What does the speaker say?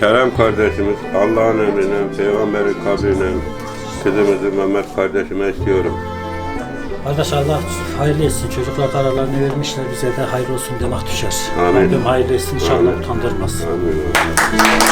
Kerem kardeşimiz Allah'ın emrine, peygamberin kabrine kızımızı Mehmet kardeşime istiyorum. Kardeş Allah hayırlı etsin. Çocuklar kararlarını vermişler. Bize de hayırlı olsun demek düşer. Amin. Rabbim hayırlı etsin. İnşallah Amin. utandırmaz. Amin.